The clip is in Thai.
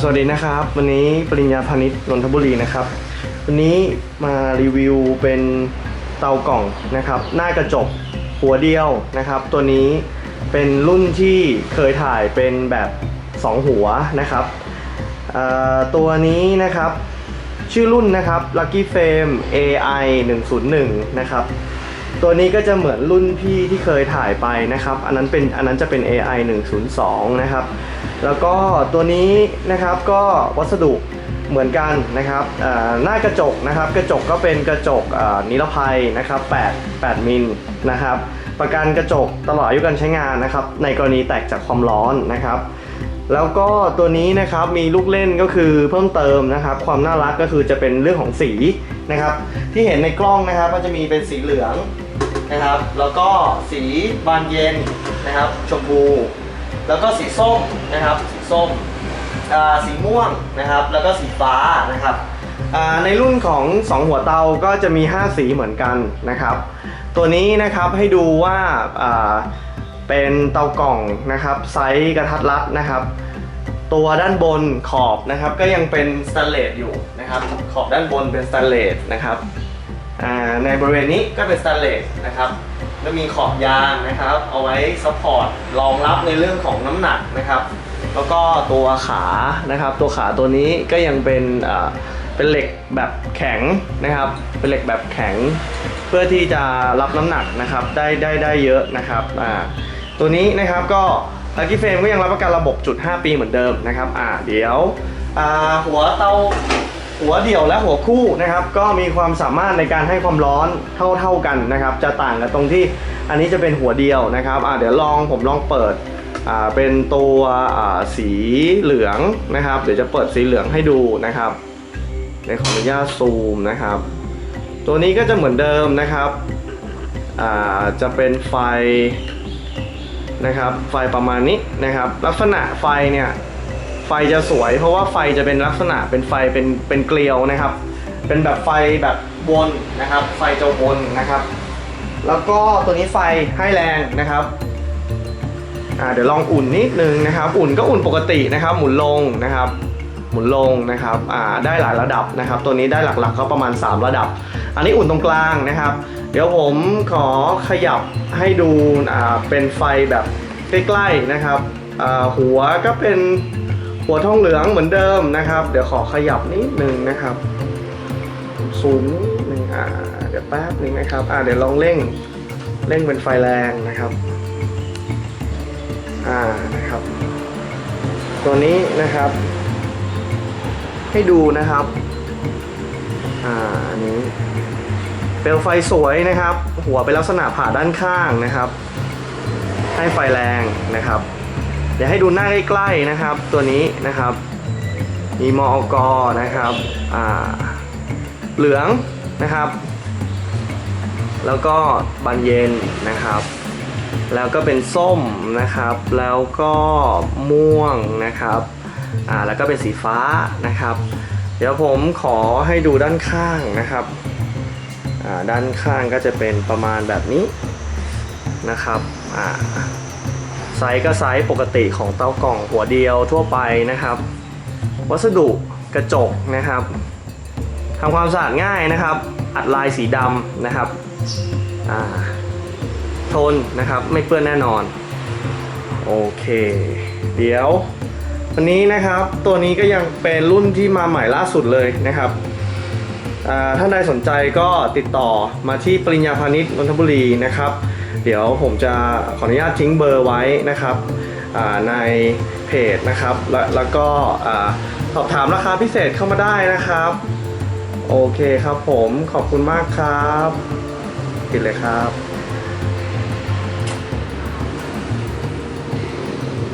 สวัสดีนะครับ วันนี้ปริญญาพาณิชย์นนทบุรีนะครับ วันนี้มารีวิวเป็นเตากล่องนะครับ หน้ากระจกหัวเดียวนะครับ ตัวนี้เป็นรุ่นที่เคยถ่ายเป็นแบบ 2 หัวนะครับตัวนี้นะครับ ชื่อรุ่นนะครับ Lucky Frame AI 101นะครับตัวนี้ก็จะเหมือนรุ่นพี่ที่เคยถ่ายไปนะครับ อันนั้นเป็นอันนั้นจะเป็น AI 102 นะครับ แล้วก็ตัวนี้นะครับก็วัสดุเหมือนกันนะครับหน้ากระจกนะครับ กระจกก็เป็นกระจกนิรภัยนะครับ8 8มิลนะครับ ประกันกระจกตลอดอายุการใช้งานนะครับ ในกรณีแตกจากความร้อนนะครับ แล้วก็ตัวนี้นะครับมีลูกเล่นก็คือเพิ่มเติมนะครับ ความน่ารักก็คือจะเป็นเรื่องของสีนะครับ ที่เห็นในกล้องนะครับก็จะมีเป็นสีเหลืองนะครับ แล้วก็สีบานเย็นนะครับ ชมพู แล้วก็สีส้มนะครับสีส้มสีม่วงนะครับแล้วก็สีฟ้านะครับในรุ่นของ 2 หัวเตาก็จะมี 5 สีเหมือนกันนะครับ ตัวนี้นะครับให้ดูว่าเป็นเตากล่องนะครับไซส์กระทัดรัดนะครับ ตัวด้านบนขอบนะครับ ก็ยังเป็นสแตนเลสอยู่นะครับ ขอบด้านบนเป็นสแตนเลสนะครับในบริเวณนี้ก็เป็นสแตนเลสนะครับ แล้วมีขอบยางนะครับ เอาไว้ซัพพอร์ตรองรับในเรื่องของน้ำหนักนะครับ แล้วก็ตัวขานะครับ ตัวขาตัวนี้ก็ยังเป็นเป็นเหล็กแบบแข็งนะครับ เป็นเหล็กแบบแข็ง เพื่อที่จะรับน้ำหนักนะครับได้ได้ได้เยอะนะครับอ่าตัวนี้นะครับก็ Lucky Frame ก็ยังรับประกันระบบจุด5ปีเหมือนเดิมนะครับอ่าเดี๋ยวอ่าหัวเตา หัวเดี่ยวและหัวคู่นะครับก็มีความสามารถในการให้ความร้อนเท่าเท่ากันนะครับ จะต่างกันตรงที่อันนี้จะเป็นหัวเดียวนะครับอ่าเดี๋ยวลองผมลองเปิดอ่าเป็นตัวอ่าสีเหลืองนะครับ เดี๋ยวจะเปิดสีเหลืองให้ดูนะครับในขออนุญาตซูมนะครับ ตัวนี้ก็จะเหมือนเดิมนะครับอ่าจะเป็นไฟนะครับไฟประมาณนี้นะครับ ลักษณะไฟเนี่ย ฟจะสวย เพราะว่าไฟจะเป็นลักษณะเป็นไฟเป็นเป็นเกลียวนะครับ เป็นแบบไฟแบบวนนะครับ ไฟจะวนนะครับ แล้วก็ตัวนี้ไฟให้แรงนะครับเดี๋ยวลองอุ่นนิดนึงนะครับ อุ่นก็อุ่นปกตินะครับ หมุนลงนะครับ หมุนลงนะครับได้หลายระดับนะครับ ตัวนี้ได้หลักๆก็ประมาณ 3 ระดับ อันนี้อุ่นตรงกลางนะครับ เดี๋ยวผมขอขยับให้ดูเป็นไฟแบบใกล้ๆนะครับหัวก็เป็น หัวทองเหลืองเหมือนเดิมนะครับ เดี๋ยวขอขยับนิดนึงนะครับซูมนิดนึงอ่าเดี๋ยวแป๊บนึงนะครับอ่าเดี๋ยวลองเร่งเร่งเป็นไฟแรงนะครับอ่านะครับ ตัวนี้นะครับ ให้ดูนะครับอ่าอันนี้เปลวไฟสวยนะครับ หัวเป็นลักษณะผ่าด้านข้างนะครับ ให้ไฟแรงนะครับ ดี๋ยวให้ดูหน้าใกล้ๆนะครับ ตัวนี้นะครับ มีมอกนะครับอ่าเหลืองนะครับ แล้วก็บานเย็นนะครับ แล้วก็เป็นส้มนะครับ แล้วก็ม่วงนะครับอ่าแล้วก็เป็นสีฟ้านะครับ เดี๋ยวผมขอให้ดูด้านข้างนะครับอ่าด้านข้างก็จะเป็นประมาณแบบนี้นะครับอ่า ซส์ก็ไซส์ปกติของเตากล่องหัวเดียวทั่วไปนะครับ วัสดุกระจกนะครับทำความสะอาดง่ายนะครับ อัดลายสีดำนะครับทนนะครับไม่เปื้อนแน่นอน โอเค เดี๋ยววันนี้นะครับตัวนี้ก็ยังเป็นรุ่นที่มาใหม่ล่าสุดเลยนะครับอ่าท่านใดสนใจก็ติดต่อมาที่ปริญญาพาณิชย์นนทบุรีนะครับ เดี๋ยวผมจะขออนุญาตทิ้งเบอร์ไว้นะครับในเพจนะครับ และแล้วก็สอบถามราคาพิเศษเข้ามาได้นะครับ โอเคครับผมขอบคุณมากครับปิดเลยครับ